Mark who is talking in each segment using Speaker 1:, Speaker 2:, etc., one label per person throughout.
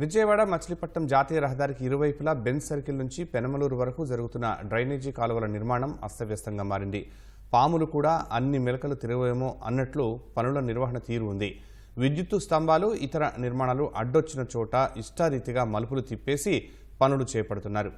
Speaker 1: విజయవాడ మచిలీపట్నం జాతీయ రహదారికి ఇరువైపులా బెంజ్ సర్కిల్ నుంచి పెనమలూరు వరకు జరుగుతున్న డ్రైనేజీ కాలువల నిర్మాణం అస్తవ్యస్తంగా మారింది. పాములు కూడా అన్ని మెలకలు తిరగవేమో అన్నట్లు పనుల నిర్వహణ తీరు ఉంది. విద్యుత్తు స్తంభాలు ఇతర నిర్మాణాలు అడ్డొచ్చిన చోట ఇష్టారీతిగా మలుపులు తిప్పేసి పనులు చేపడుతున్నారు.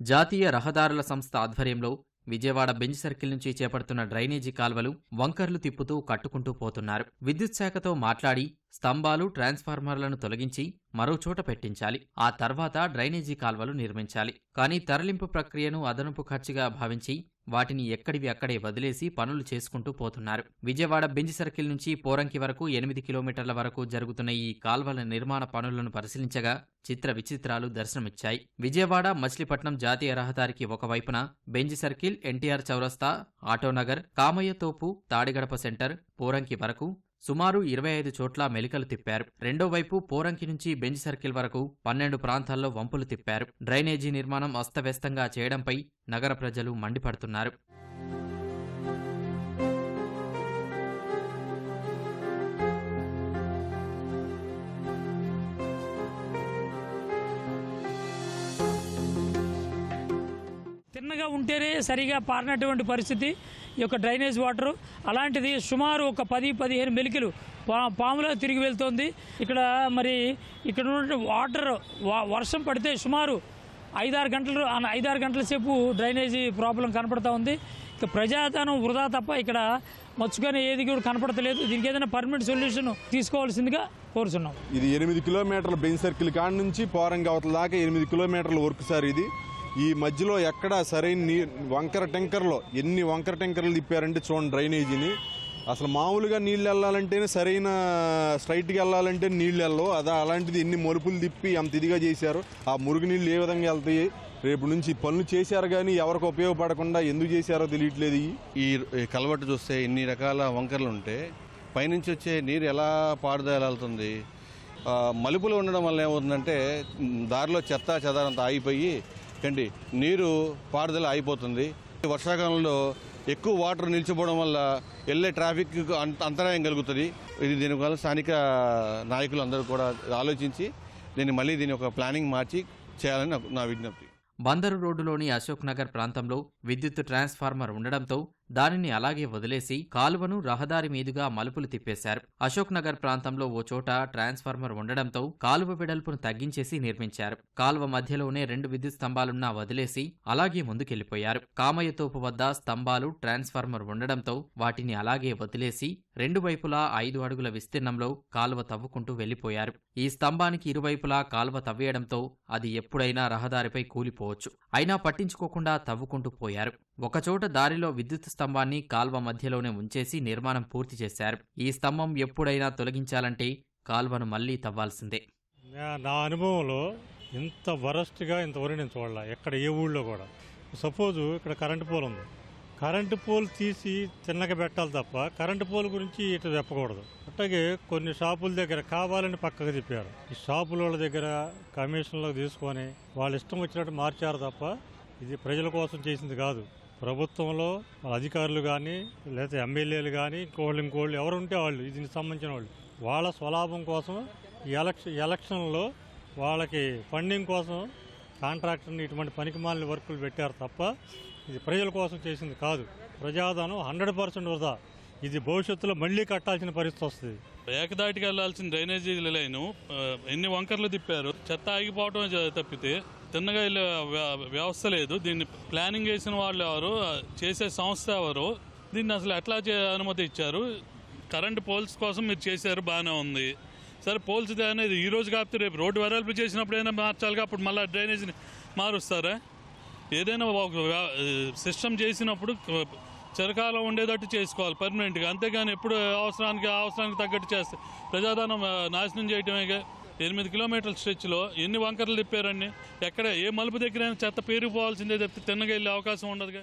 Speaker 2: జాతీయ రహదారుల సంస్థ ఆధ్వర్యంలో విజయవాడ బెంచ్ సర్కిల్ నుంచి చేపడుతున్న డ్రైనేజీ కాల్వలు వంకర్లు తిప్పుతూ కట్టుకుంటూ పోతున్నారు. విద్యుత్ శాఖతో మాట్లాడి స్తంభాలు ట్రాన్స్ఫార్మర్లను తొలగించి మరో చోట పెట్టించాలి. ఆ తర్వాత డ్రైనేజీ కాల్వలు నిర్మించాలి. కానీ తరలింపు ప్రక్రియను అదనపు ఖర్చుగా భావించి వాటిని ఎక్కడివి అక్కడే వదిలేసి పనులు చేసుకుంటూ పోతున్నారు. విజయవాడ బెంజ్ సర్కిల్ నుంచి పోరంకి వరకు ఎనిమిది కిలోమీటర్ల వరకు జరుగుతున్న ఈ కాల్వల నిర్మాణ పనులను పరిశీలించగా చిత్ర విచిత్రాలు దర్శనమిచ్చాయి. విజయవాడ మచిలీపట్నం జాతీయ రహదారికి ఒకవైపున బెంజ్ సర్కిల్ ఎన్టీఆర్ చౌరస్తా ఆటోనగర్ కామయ్యతోపు తాడిగడప సెంటర్ పోరంకి వరకు సుమారు ఇరవై ఐదు చోట్ల మెలికలు తిప్పారు. రెండో వైపు పోరంకి నుంచి బెంజ్ సర్కిల్ వరకు పన్నెండు ప్రాంతాల్లో వంపులు తిప్పారు. డ్రైనేజీ నిర్మాణం అస్తవ్యస్తంగా చేయడంపై నగర ప్రజలు మండిపడుతున్నారు.
Speaker 3: తిన్నగా ఉంటేనే సరిగా పారినటువంటి పరిస్థితి. ఈ యొక్క డ్రైనేజ్ వాటర్. అలాంటిది సుమారు ఒక పది పదిహేను మెలికలు పా పాములా తిరిగి వెళ్తోంది. ఇక్కడ మరి ఇక్కడ ఉన్న వాటర్ వర్షం పడితే సుమారు ఐదారు గంటలు ఐదారు గంటల సేపు డ్రైనేజీ ప్రాబ్లం కనపడతా ఉంది. ఇక ప్రజాధనం వృధా తప్ప ఇక్కడ మచ్చుకొని ఏది కూడా కనపడతలేదు. దీనికి ఏదైనా పర్మనెంట్ సొల్యూషన్ తీసుకోవాల్సిందిగా కోరుతున్నాం
Speaker 4: ఇది ఎనిమిది కిలోమీటర్ల బెయిన్ సర్కిల్ కాడ నుంచి పోరంగి అవతల దాకా ఎనిమిది కిలోమీటర్ల వర్క్ సార్ ఇది. ఈ మధ్యలో ఎక్కడ సరైన నీ వంకర టెంకర్లో ఎన్ని వంకర టెంకర్లు తిప్పారంటే చూడండి డ్రైనేజీని. అసలు మామూలుగా నీళ్ళు వెళ్ళాలంటేనే సరైన స్ట్రైట్గా వెళ్ళాలంటే నీళ్ళు వెళ్ళవు. అదా అలాంటిది ఎన్ని మలుపులు తిప్పి అంత ఇదిగా చేశారు. ఆ మురుగు నీళ్ళు ఏ విధంగా వెళ్తాయి? రేపు నుంచి పనులు చేశారు కానీ ఎవరికి ఉపయోగపడకుండా ఎందుకు చేశారో తెలియట్లేదు
Speaker 5: ఈ. ఈ కలవట్టు చూస్తే ఇన్ని రకాల వంకరలు ఉంటే పైనుంచి వచ్చే నీరు ఎలా పారుదల మలుపులు ఉండడం వల్ల ఏమవుతుందంటే దారిలో చెత్త చెదారంతా ఆగిపోయి కండి నీరు పారుదల అయిపోతుంది. వర్షాకాలంలో ఎక్కువ వాటర్ నిలిచిపోవడం వల్ల వెళ్ళే ట్రాఫిక్ అంత అంతరాయం కలుగుతుంది. ఇది దీనివల్ల స్థానిక నాయకులు అందరూ కూడా ఆలోచించి దీన్ని మళ్ళీ దీని ఒక ప్లానింగ్ మార్చి చేయాలని నాకు- నా విజ్ఞప్తి.
Speaker 2: బందరు రోడ్డులోని అశోక్ నగర్ ప్రాంతంలో విద్యుత్ ట్రాన్స్ఫార్మర్ ఉండడంతో దానిని అలాగే వదిలేసి కాలువను రహదారి మీదుగా మలుపులు తిప్పేశారు. అశోక్ నగర్ ప్రాంతంలో ఓ చోట ట్రాన్స్ఫార్మర్ ఉండడంతో కాలువ వెడల్పును తగ్గించేసి నిర్మించారు. కాలువ మధ్యలోనే రెండు విద్యుత్ స్తంభాలున్నా వదిలేసి అలాగే ముందుకెళ్ళిపోయారు. కామయ్యతోపు వద్ద స్తంభాలు ట్రాన్స్ఫార్మర్ ఉండడంతో వాటిని అలాగే వదిలేసి రెండు వైపులా ఐదు అడుగుల విస్తీర్ణంలో కాలువ తవ్వుకుంటూ వెళ్ళిపోయారు ఈ స్తంభానికి ఇరువైపులా కాలువ తవ్వేయడంతో అది ఎప్పుడైనా రహదారిపై కూలిపోవచ్చు. అయినా పట్టించుకోకుండా తవ్వుకుంటూ పోయారు. ఒకచోట దారిలో విద్యుత్ స్తంభాన్ని కాల్వ మధ్యలోనే ఉంచేసి నిర్మాణం పూర్తి చేశారు. ఈ స్తంభం ఎప్పుడైనా తొలగించాలంటే కాల్వను మళ్ళీ తవ్వాల్సిందే.
Speaker 6: నా- అనుభవంలో ఇంత వరస్ట్గా ఇంతవరకు నేను చూడాల ఎక్కడ ఏ ఊళ్ళో కూడా. సపోజ్ ఇక్కడ కరెంటు పోల్ ఉంది. కరెంటు పోల్ తీసి తిన్నగా పెట్టాలి తప్ప కరెంటు పోల్ గురించి ఇటు చెప్పకూడదు. అట్లాగే కొన్ని షాపుల దగ్గర కావాలని పక్కకు తిప్పారు. ఈ షాపుల వాళ్ళ దగ్గర కమిషన్లో తీసుకొని వాళ్ళ ఇష్టం వచ్చినట్టు మార్చారు తప్ప ఇది ప్రజల కోసం చేసింది కాదు. ప్రభుత్వంలో అధికారులు కానీ లేదా ఎమ్మెల్యేలు కానీ ఇంకోళ్ళు ఇంకోళ్ళు ఎవరు ఉంటే వాళ్ళు దీనికి సంబంధించిన వాళ్ళు. వాళ్ళ స్వలాభం కోసం ఎలక్షన్ ఎలక్షన్లో వాళ్ళకి ఫండింగ్ కోసం కాంట్రాక్టర్ని ఇటువంటి పనికిమాలిన వర్కులు పెట్టారు తప్ప ఇది ప్రజల కోసం చేసింది కాదు. ప్రజాధనం హండ్రెడ్ పర్సెంట్ వృధా. ఇది భవిష్యత్తులో మళ్ళీ కట్టాల్సిన పరిస్థితి వస్తుంది.
Speaker 7: ఏకదాటికి వెళ్ళాల్సిన డ్రైనేజీ లైను ఎన్ని వంకర్లు తిప్పారు చెత్త ఆగిపోవటం తప్పితే తిన్నగా వ్య- వ్యవస్థ లేదు. దీన్ని ప్లానింగ్ చేసిన వాళ్ళు ఎవరు? చేసే సంస్థ ఎవరు? దీన్ని అసలు ఎట్లా చే- అనుమతి ఇచ్చారు? కరెంట్ పోల్స్ కోసం మీరు చేశారు బాగానే ఉంది. సరే పోల్స్ అనేది ఈ రోజు కాకపోతే రేపు రోడ్డు వెడల్పు చేసినప్పుడైనా మార్చాలిగా అప్పుడు మళ్ళీ డ్రైనేజీని మారుస్తారా? ఏదైనా ఒక సిస్టమ్ చేసినప్పుడు చిరకాలం ఉండేటట్టు చేసుకోవాలి పర్మనెంట్గా. అంతేగాని ఎప్పుడు అవసరానికి అవసరానికి తగ్గట్టు చేస్తే ప్రజాధనం నాశనం చేయటమేగా? ఎనిమిది కిలోమీటర్ల స్ట్రెచ్లో ఎన్ని వంకర్లు తిప్పారండి? ఎక్కడ ఏ మలుపు దగ్గర చెత్త పేరుకుపోవాల్సిందే తప్పితే తిన్నగా వెళ్ళే అవకాశం ఉండదుగా.